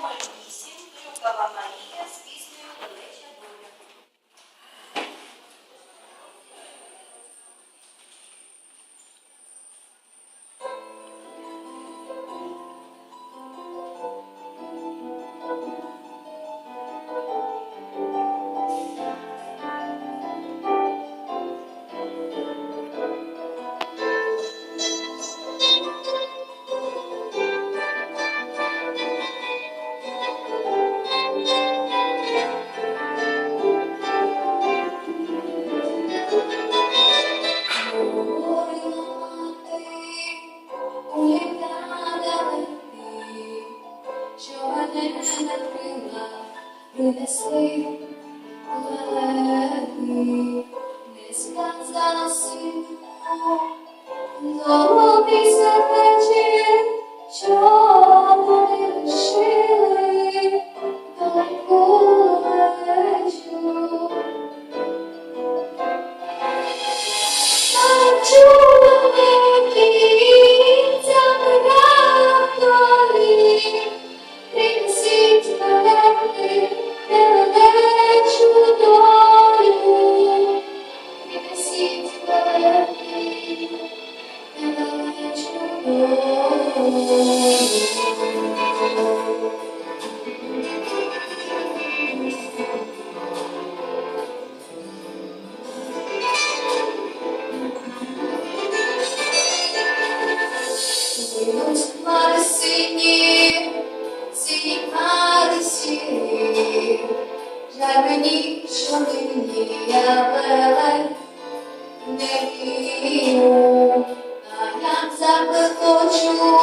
Maria, Maria, мене крила, принесли лети, не сказала сину, золотий сердечі, не вірю, а я закликочу,